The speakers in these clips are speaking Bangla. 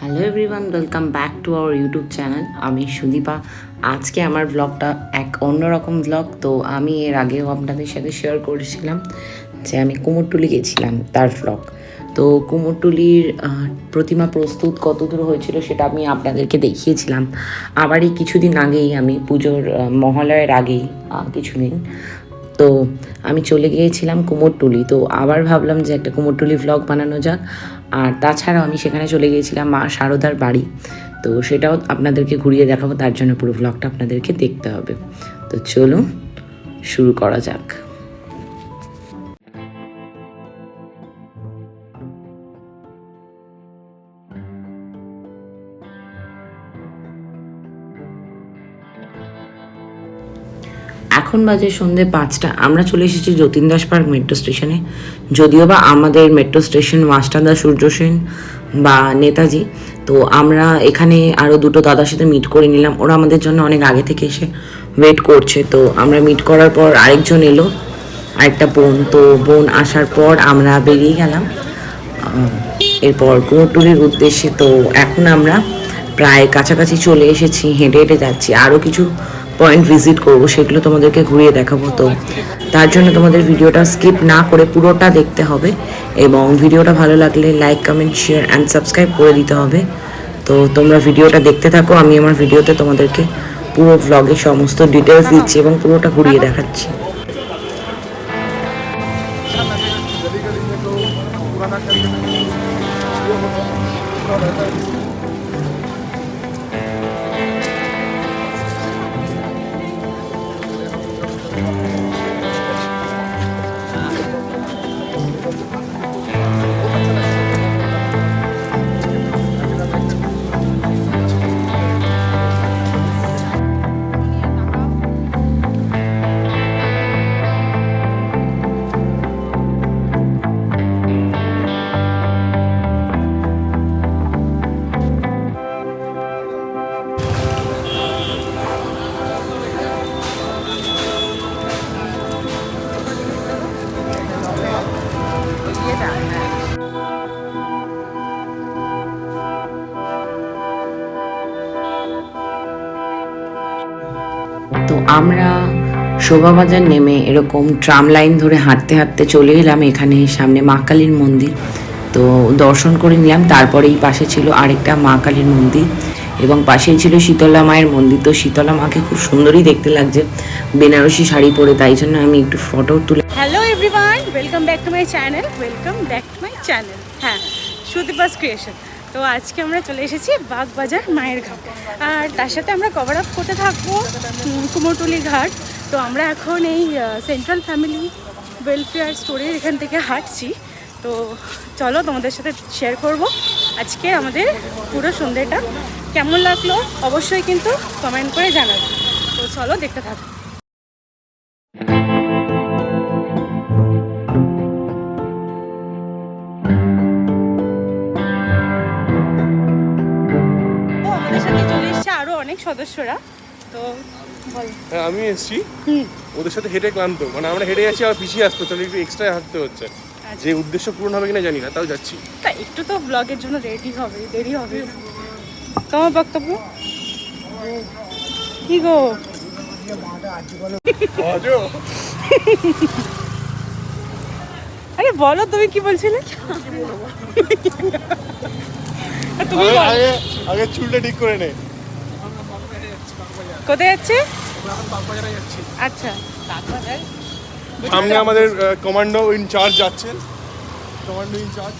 Hello everyone welcome back to our YouTube channel আমি সুদীপা। আজকে আমার ব্লগটা এক অন্যরকম ব্লগ তো আমি এর আগেও আপনাদের সাথে শেয়ার করেছিলাম যে আমি কুমোরটুলি গেছিলাম তার ব্লগ তো কুমোরটুলির প্রতিমা প্রস্তুত কত দূর হয়েছিল সেটা আমি আপনাদেরকে দেখিয়েছিলাম। আবার এই কিছুদিন আগেই আমি পুজোর মহালয়ের আগেই কিছুদিন। তো আমি চলে গিয়েছিলাম কুমোরটুলি, তো আবার ভাবলাম যে একটা কুমোরটুলি ভ্লগ বানানো যাক। আর তাছাড়াও আমি সেখানে চলে গিয়েছিলাম মা শারদার বাড়ি। তো সেটাও আপনাদেরকে ঘুরিয়ে দেখাবো, তার জন্য পুরো ব্লগটা আপনাদেরকে দেখতে হবে। তো চলুন, শুরু করা যাক। এখন বাজে সন্ধে পাঁচটা। আমরা চলে এসেছি যতীন দাস পার্ক মেট্রো স্টেশনে যদিও বা আমাদের মেট্রো স্টেশন মাস্টারদা সূর্য সেন বা নেতাজি, তো আমরা এখানে আরও দুটো দাদার সাথে মিট করে নিলাম। ওরা আমাদের জন্য অনেক আগে থেকে এসে ওয়েট করছে। তো আমরা মিট করার পর আরেকজন এলো, আরেকটা বোন। তো বোন আসার পর আমরা বেরিয়ে গেলাম। এরপর কুমোরটুলির উদ্দেশ্যে। তো এখন আমরা প্রায় কাছাকাছি চলে এসেছি, হেঁটে হেঁটে যাচ্ছি। আরও কিছু পয়েন্ট ভিজিট করব, সেগুলো তোমাদেরকে ঘুরিয়ে দেখাবো। তো তার জন্য তোমাদের ভিডিওটা স্কিপ না করে পুরোটা দেখতে হবে এবং ভিডিওটা ভালো লাগলে like comment share and subscribe করে দিতে হবে। তো তোমরা ভিডিওটা দেখতে থাকো, আমি আমার ভিডিওতে তোমাদেরকে পুরো ব্লগে সমস্ত ডিটেলস দিচ্ছি এবং পুরোটা ঘুরিয়ে দেখাচ্ছি। তো আমরা শোভাবাজার নেমে এরকম ট্রাম লাইন ধরে হাঁটতে হাঁটতে চলে এলাম এখানে সামনে মা কালীর মন্দির। তো দর্শন করে নিলাম, তারপরেই পাশে ছিল আরেকটা মা কালীর মন্দির এবং পাশেই ছিল শীতলা মায়ের মন্দির। তো শীতলা মাকে খুব সুন্দরই দেখতে লাগছে, বেনারসি শাড়ি পরে, তাই জন্য আমি একটু ফটো তুলে hello everyone welcome back to my channel welcome back to my channel হ্যাঁ সুদীপাস ক্রিয়েশন তো আজকে আমরা চলে এসেছি বাগবাজার মায়ের ঘাট। আর তার সাথে আমরা কভার আপ করতে থাকব কুমোরটুলি ঘাট। তো আমরা এখন এই সেন্ট্রাল ফ্যামিলি ওয়েলফেয়ার স্টোরের এখান থেকে হাঁটছি। তো চলো তোমাদের সাথে শেয়ার করব আজকে আমাদের পুরো সন্ধ্যেটা। কেমন লাগল? অবশ্যই কিন্তু কমেন্ট করে জানাবে। তো চলো দেখতে থাকো। সদস্যরা তো হ্যাঁ আমি এসেছি। হুম। ওদের সাথে হেঁটে ক্লান্ত। মানে আমরা হেঁটে যাচ্ছি আর পিছিয়ে আসতে হচ্ছে একটু এক্সট্রা হাঁটতে হচ্ছে। যে উদ্দেশ্য পূরণ হবে কিনা জানি না তাও যাচ্ছি। তা একটু তো ব্লগের জন্য রেডি হবে দেরি হবে। তোমার বক্তব্য? কি গো? আরে বলো তুমি কি বলছিলে? তুমি আগে আগে চুলটা ঠিক করে নে। কোথায় যাচ্ছে? আচ্ছা। সামনে আমাদের কমান্ডো ইনচার্জ যাচ্ছেন। কমান্ডো ইনচার্জ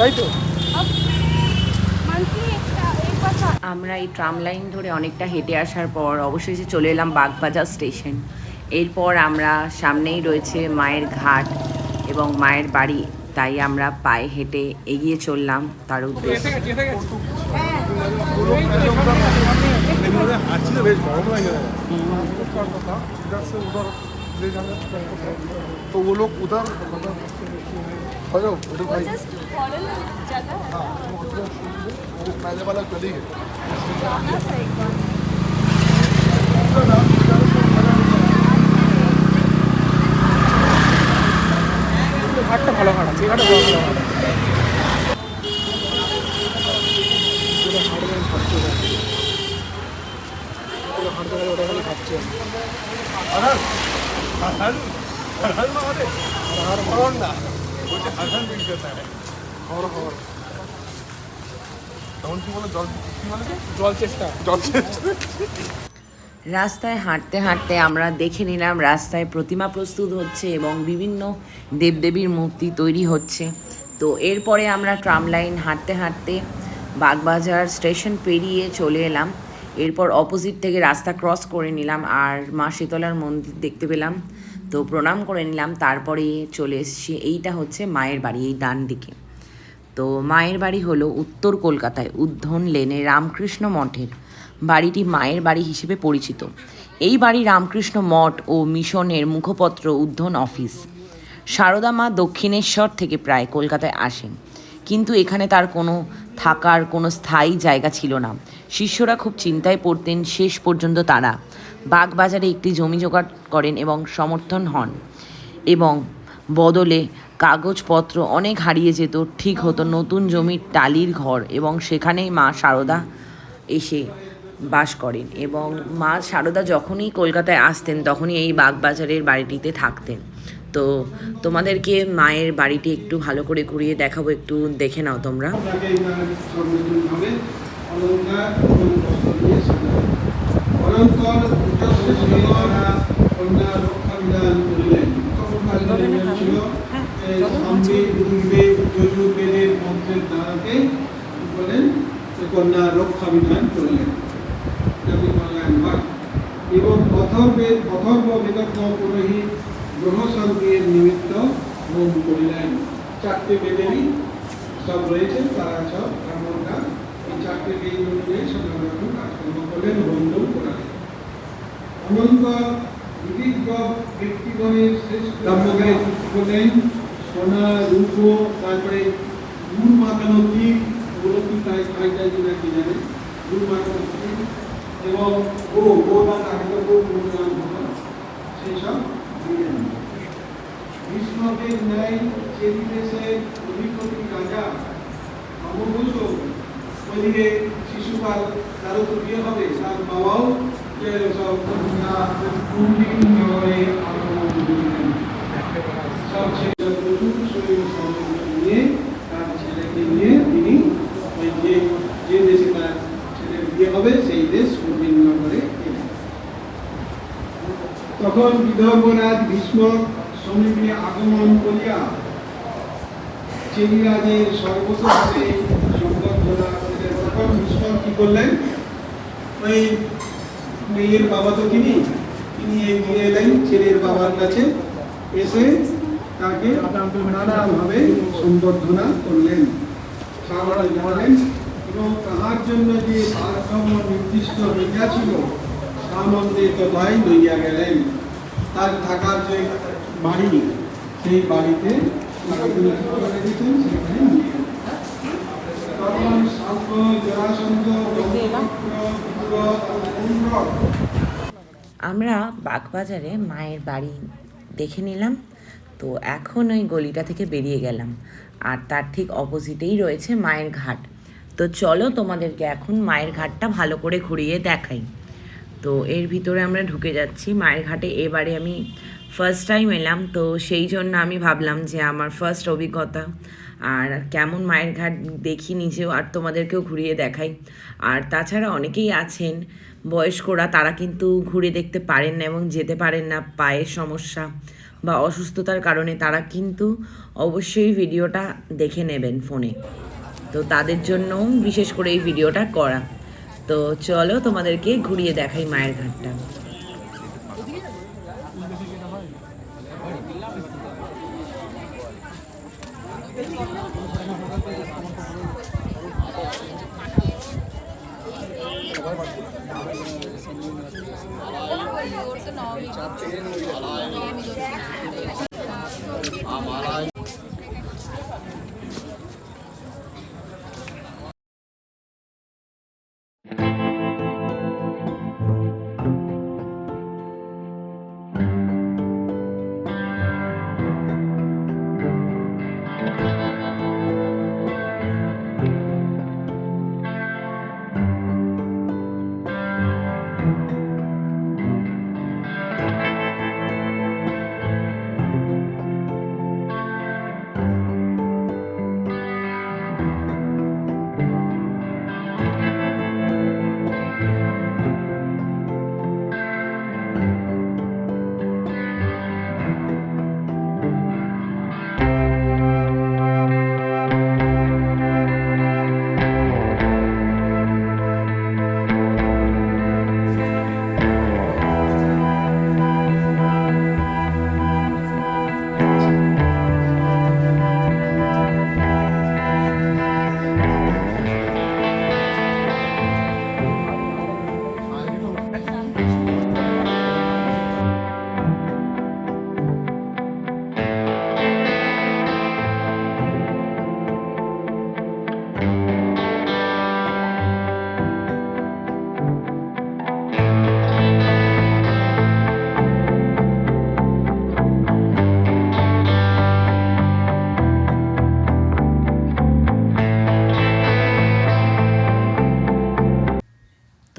তাই তো? আমরা এই ট্রাম লাইন ধরে অনেকটা হেঁটে আসার পর অবশেষে চলে এলাম বাগবাজার স্টেশন এরপর আমরা সামনেই রয়েছে মায়ের ঘাট এবং মায়ের বাড়ি। তাই আমরা পায়ে হেঁটে এগিয়ে চললাম তার উদ্দেশ্যে। লাগে इधर से उधर ले जाना तो वो लोग उधर मतलब हो जाओ उधर भाई जस्ट फॉरन जगह है हाँ वो उधर वो पहले वाला गली है जाना सही बात उसका नाम इधर से खड़ा हो जाए। ঘাটটা ভালো ঘাট আছে এই ঘাটটা বড় ভালো ঘাট আছে। हाथन हाथन हाथन मारे हर हर ना वो जो हाथन बिल करता খবর খবর রাস্তায় হাঁটতে হাঁটতে আমরা দেখে নিলাম রাস্তায় প্রতিমা প্রস্তুত হচ্ছে এবং বিভিন্ন দেবদেবীর মূর্তি তৈরি হচ্ছে। তো এরপরে আমরা ট্রাম লাইন হাঁটতে হাঁটতে বাগবাজার স্টেশন পেরিয়ে চলে এলাম। এরপর অপোজিট থেকে রাস্তা ক্রস করে নিলাম আর মা শীতলার মন্দির দেখতে পেলাম। তো প্রণাম করে নিলাম তারপরে চলে এসছি। এইটা হচ্ছে মায়ের বাড়ি এই ডান দিকে তো মায়ের বাড়ি হলো উত্তর কলকাতায় উদ্ধন লেনে রামকৃষ্ণ মঠের। বাড়িটি মায়ের বাড়ি হিসেবে পরিচিত। এই বাড়ি রামকৃষ্ণ মঠ ও মিশনের মুখপত্র উদ্ধন অফিস। সারদা মা দক্ষিণেশ্বর থেকে প্রায় কলকাতায় আসেন। কিন্তু এখানে তার কোনো থাকার কোনো স্থায়ী জায়গা ছিল না। শিষ্যরা খুব চিন্তায় পড়তেন শেষ পর্যন্ত তারা বাগবাজারে একটি জমি জোগাড় করেন এবং সমর্থন হন এবং বদলে কাগজপত্র অনেক হারিয়ে যেত, ঠিক হতো নতুন জমির টালির ঘর এবং সেখানেই মা সারদা এসে বাস করেন এবং মা সারদা যখনই কলকাতায় আসতেন তখনই এই বাগবাজারের বাড়িটিতে থাকতেন। তো তোমাদেরকে মায়ের বাড়িটি একটু ভালো করে ঘুরিয়ে দেখাবো, একটু দেখে নাও তোমরা। সামবেদ, ঋগ্বেদ, যজুর্বেদের মন্ত্রের দ্বারাকে কন্যা রক্ষা বিধান করলেন এবং অথর্বেদ অথর্ব বেদজ্ঞ পুরোহিত গ্রহ শান্তির নিমিত্ত হোম করিলেন চারটে বেদেরই সব রয়েছে তারা সব ব্রাহ্মণরা এই চারটে বেদ সব নানা কাজকর্ম করলেন হোম করালেন অনন্ত ব্যক্তিগণের শ্রেষ্ঠ ব্রহ্মকে করলেন সোনা, রূপ, তারপরে গুড় মাখানো তিল ওগুলো কি তাই খাই তাই কিনা কি জানে? গুড় মাখানো তিল এবং গো গো বা তাকে গো গো নাম হলো সেই সব ভীষ্মকের ন্যায় যে দেশের অধিপতি রাজা অমরঘোষ ওইদিকে শিশুপাল তারও তো বিয়ে হবে, তার বাবাও সব কন্যা কুন্ডিন নগরে আগমন করিলেন। সব ছেলে প্রচুর শরীর সম্পন্ন নিয়ে তার ছেলেকে নিয়ে তিনি ওই যে যে দেশে তার ছেলের বিয়ে হবে সেই দেশ কুন্ডিন নগরে এলেন বিদর্ভরাজ ভীষ্ম সমীপে আগমন করিয়া চেরিরাজের সর্বতভাবে সম্বর্ধনা করিলেন তখন ভীষ্ম কি করলেন? ওই মেয়ের বাবা তো তিনি তিনি এগিয়ে এলেন, ছেলের বাবার কাছে এসে তাকে নানাভাবে সম্বর্ধনা করলেন জানালেন এবং তাহার জন্য যে ভারসাম্য নির্দিষ্ট হইয়াছিল সামন্দে তথায় লইয়া গেলেন। তার থাকার যে বাড়ি, সেই বাড়িতে আমরা বাগবাজারে মায়ের বাড়ি দেখে নিলাম। তো এখন ওই গলিটা থেকে বেরিয়ে গেলাম। আর তার ঠিক অপোজিটেই রয়েছে মায়ের ঘাট। তো চলো তোমাদেরকে এখন মায়ের ঘাটটা ভালো করে ঘুরিয়ে দেখাই। তো এর ভিতরে আমরা ঢুকে যাচ্ছি। মায়ের ঘাটে এবারে আমি ফার্স্ট টাইম এলাম, তো সেই জন্য আমি ভাবলাম যে আমার ফার্স্ট অভিজ্ঞতা। আর কেমন মায়ের ঘাট দেখি নিজেও আর তোমাদেরকেও ঘুরিয়ে দেখাই। আর তাছাড়া অনেকেই আছেন, বয়স্করা, তারা কিন্তু ঘুরে দেখতে পারেন না এবং যেতে পারেন না পায়ের সমস্যা বা অসুস্থতার কারণে। তারা কিন্তু অবশ্যই ভিডিওটা দেখে নেবেন ফোনে। তো তাদের জন্য বিশেষ করে এই ভিডিওটা করা। তো চলো তোমাদেরকে ঘুরিয়ে দেখাই মায়ের ঘাটটা।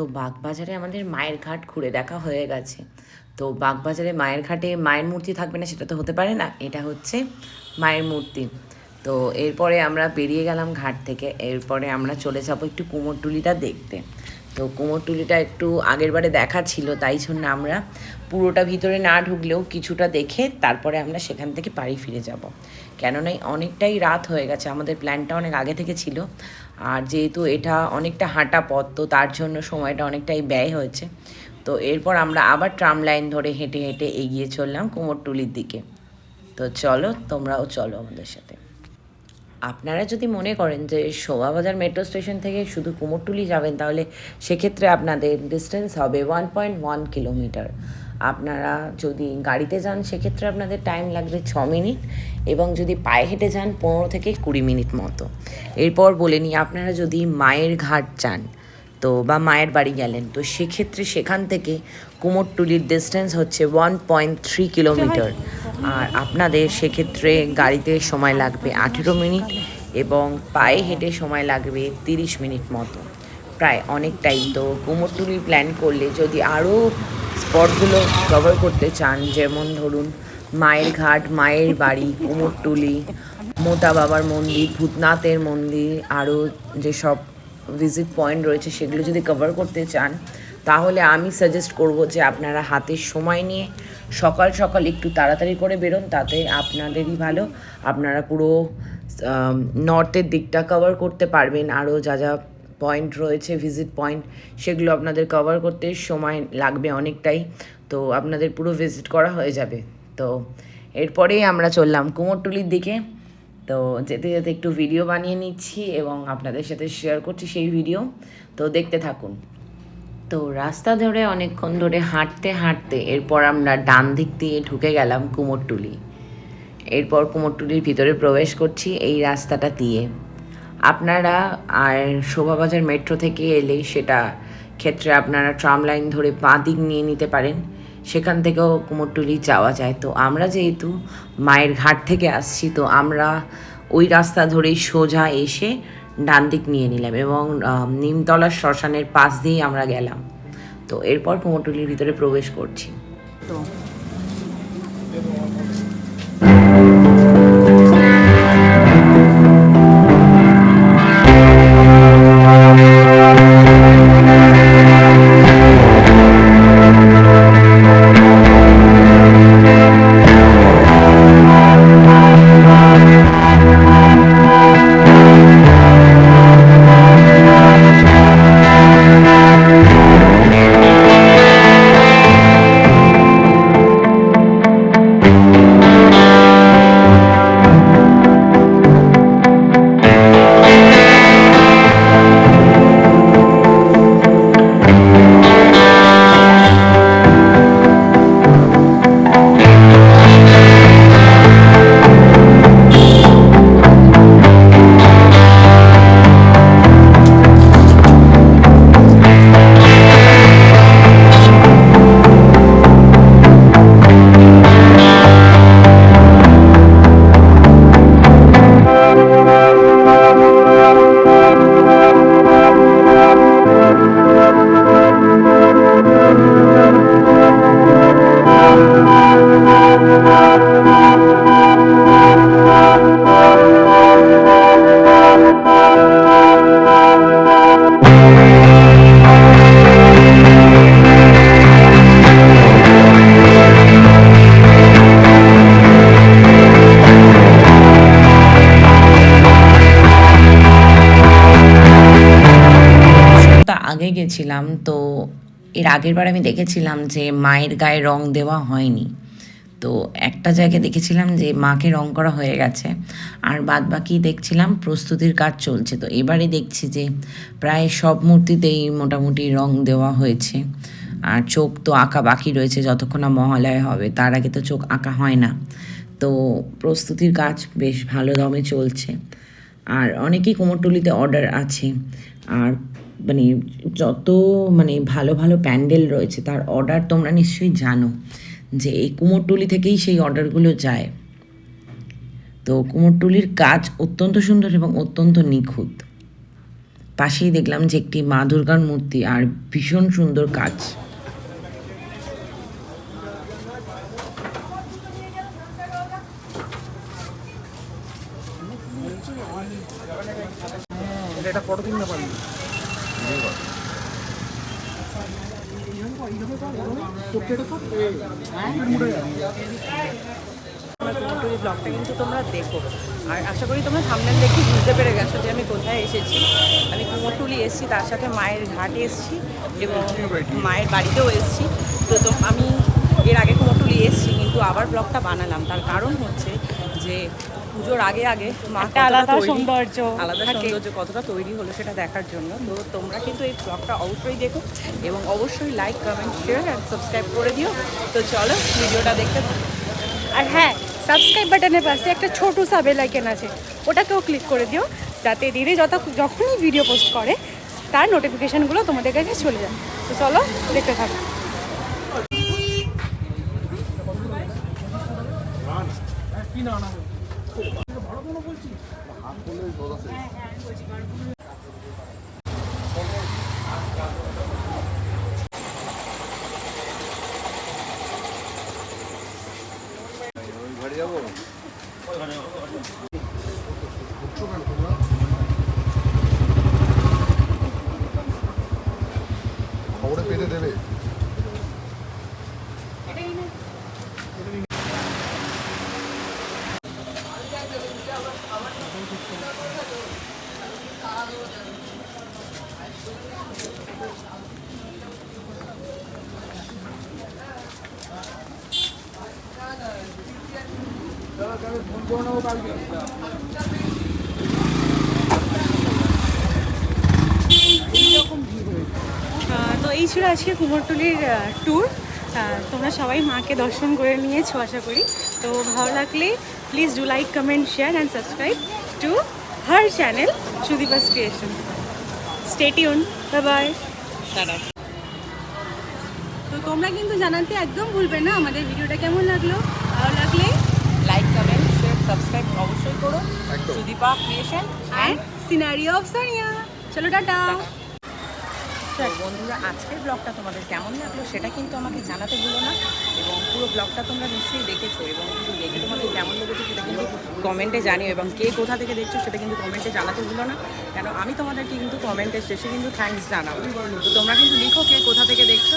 তো বাগবাজারে আমাদের মায়ের ঘাট ঘুরে দেখা হয়ে গেছে। তো বাগবাজারে মায়ের ঘাটে মায়ের মূর্তি থাকবে না, সেটা তো হতে পারে না, এটা হচ্ছে মায়ের মূর্তি। তো এরপরে আমরা বেরিয়ে গেলাম ঘাট থেকে, এরপরে আমরা চলে যাব একটু কুমোরটুলিটা দেখতে। তো কুমোরটুলিটা একটু আগের বারে দেখা ছিল, তাই জন্য আমরা পুরোটা ভিতরে না ঢুকলেও কিছুটা দেখে তারপরে আমরা সেখান থেকে বাড়ি ফিরে যাব। কেননা অনেকটাই রাত হয়ে গেছে, আমাদের প্ল্যানটা অনেক আগে থেকে ছিল। আর যেহেতু এটা অনেকটা হাঁটা পথ, তো তার জন্য সময়টা অনেকটাই ব্যয় হয়েছে। তো এরপর আমরা আবার ট্রাম লাইন ধরে হেঁটে হেঁটে এগিয়ে চললাম কুমোরটুলির দিকে। তো চলো, তোমরাও চলো আমাদের সাথে। আপনারা যদি মনে করেন যে শোভাবাজার মেট্রো স্টেশন থেকে শুধু কুমোরটুলি যাবেন, তাহলে সেক্ষেত্রে আপনাদের ডিস্টেন্স হবে ওয়ান পয়েন্ট ওয়ান কিলোমিটার আপনারা যদি গাড়িতে যান, সেক্ষেত্রে আপনাদের টাইম লাগবে ছ মিনিট এবং যদি পায়ে হেঁটে যান, পনেরো থেকে কুড়ি মিনিট মতো। এরপর বলে নিই, আপনারা যদি মায়ের ঘাট চান তো বা মায়ের বাড়ি গেলেন, তো সেক্ষেত্রে সেখান থেকে কুমোরটুলির ডিস্টেন্স হচ্ছে ওয়ান পয়েন্ট থ্রি কিলোমিটার আর আপনাদের সেক্ষেত্রে গাড়িতে সময় লাগবে আঠেরো মিনিট এবং পায়ে হেঁটে সময় লাগবে তিরিশ মিনিট মতো। প্রায় অনেকটাই। তো কুমোরটুলি প্ল্যান করলে যদি আরও স্পটগুলো কভার করতে চান, যেমন ধরুন মায়ের ঘাট, মায়ের বাড়ি, কুমোরটুলি, মোটা বাবার মন্দির, ভূতনাথের মন্দির, আরও যেসব ভিজিট পয়েন্ট রয়েছে সেগুলো যদি কভার করতে চান, তাহলে আমি সাজেস্ট করব যে আপনারা হাতের সময় নিয়ে সকাল সকাল একটু তাড়াতাড়ি করে বেরোন, তাতে আপনাদেরই ভালো। আপনারা পুরো নর্থের দিকটা কভার করতে পারবেন, আরও যা যা পয়েন্ট রয়েছে ভিজিট পয়েন্ট সেগুলো আপনাদের কভার করতে সময় লাগবে অনেকটাই। তো আপনাদের পুরো ভিজিট করা হয়ে যাবে। তো এরপরেই আমরা চললাম কুমোরটুলির দিকে। তো যেতে যেতে একটু ভিডিও বানিয়ে নিচ্ছি এবং আপনাদের সাথে শেয়ার করছি সেই ভিডিও তো দেখতে থাকুন। তো রাস্তা ধরে অনেকক্ষণ ধরে হাঁটতে হাঁটতে এরপর আমরা ডান দিক দিয়ে ঢুকে গেলাম কুমোরটুলি। এরপর কুমোরটুলির ভিতরে প্রবেশ করছি এই রাস্তাটা দিয়ে। আপনারা আর শোভাবাজার মেট্রো থেকে এলে সেটা ক্ষেত্রে আপনারা ট্রাম লাইন ধরে বাঁ দিক নিয়ে নিতে পারেন। সেখান থেকেও কুমোরটুলি যাওয়া যায়। তো আমরা যেহেতু মায়ের ঘাট থেকে আসছি, তো আমরা ওই রাস্তা ধরেই সোজা এসে ডান দিক নিয়ে নিলাম এবং নিমতলা শ্মশানের পাশ দিয়েই আমরা গেলাম। তো এরপর কুমোরটুলির ভিতরে প্রবেশ করছি। তো গেছিলাম, তো এর আগের বার আমি দেখেছিলাম যে মায়ের গায়ে রং দেওয়া হয়নি। তো একটা জায়গায় দেখেছিলাম যে মাকে রং করা হয়ে গেছে, আর বাদ বাকি দেখছিলাম প্রস্তুতির কাজ চলছে। তো এবারে দেখছি যে প্রায় সব মূর্তিতেই মোটামুটি রং দেওয়া হয়েছে, আর চোখ তো আঁকা বাকি রয়েছে যতক্ষণ না মহালয় হবে, তার আগে তো চোখ আঁকা হয় না। তো প্রস্তুতির কাজ বেশ ভালো দমে চলছে, আর অনেকেই কোমরটুলিতে অর্ডার আছে, আর মানে যত মানে ভালো ভালো প্যান্ডেল রয়েছে, তার অর্ডার তোমরা নিশ্চয়ই জানো যে এই কুমোরটুলি থেকেই সেই অর্ডারগুলো যায়। তো কুমোরটুলির কাজ অত্যন্ত সুন্দর এবং অত্যন্ত নিখুঁত। পাশেই দেখলাম যে একটি মা দুর্গার মূর্তি, আর ভীষণ সুন্দর কাজ এটা ফটো তুলতে পারি আমার কুমোরটুলি ব্লগটা কিন্তু তোমরা দেখো। আর আশা করি তোমরা সামনে দেখে বুঝতে পেরে গেছো যে আমি কোথায় এসেছি। আমি কুমোরটুলি এসেছি, তার সাথে মায়ের ঘাটে এসেছি এবং মায়ের বাড়িতেও এসেছি। তো তো আমি এর আগে কুমোরটুলি এসেছি, কিন্তু আবার ব্লগটা বানালাম। তার কারণ হচ্ছে যে পুজোর আগে আগে মা একটা কতটা আলাদা সৌন্দর্য। আলাদা। সৌন্দর্য কতটা তৈরি হলো সেটা দেখার জন্য। তো তোমরা কিন্তু এই ব্লগটা অবশ্যই দেখো এবং অবশ্যই like comment share and subscribe করে দিও। তো চলো ভিডিওটা দেখতে থাকো। আর হ্যাঁ সাবস্ক্রাইব বাটনের পাশে একটা ছোটো সা বেল আইকন আছে। ওটাকেও ক্লিক করে দিও যাতে দিদি যত যখনই ভিডিও পোস্ট করে তার নোটিফিকেশানগুলো তোমাদের কাছে চলে যায়। তো চলো দেখতে থাকো। বুঝছ তো এই ছিল আজকে কুমোরটুলির ট্যুর তোমরা সবাই মাকে দর্শন করে নিয়েছো, আশা করি। তো ভালো লাগলে please do like comment share and subscribe to her channel tuned. Bye stay tuned bye up. তো তোমরা কিন্তু জানাতে একদম ভুলবে না আমাদের ভিডিওটা কেমন লাগল ভালো লাগলে লাইক কমেন্ট শেয়ার সাবস্ক্রাইব অবশ্যই করো। Sudipa creation and scenario of Sonia চলো টাটা তো বন্ধুরা, আজকের ব্লগটা তোমাদের কেমন লাগল সেটা কিন্তু আমাকে জানাতে ভুলো না এবং পুরো ব্লগটা তোমরা নিশ্চয়ই দেখেছ এবং কিন্তু দেখে তোমাদের কেমন লেগেছে সেটা কিন্তু কমেন্টে জানিও এবং কে কোথা থেকে দেখছ সেটা কিন্তু কমেন্টে জানাতে ভুলো না। কেন, আমি তোমাদেরকে কিন্তু কমেন্টের শেষে কিন্তু থ্যাঙ্কস জানাব। তো তোমরা কিন্তু লিখো কে কোথা থেকে দেখছ।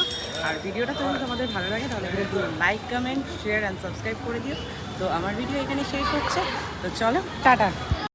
আর ভিডিওটা যদি তোমাদের ভালো লাগে তাহলে কিন্তু like comment share and subscribe করে দিও। তো আমার ভিডিও এখানে শেষ হচ্ছে। তো চলো, টাটা।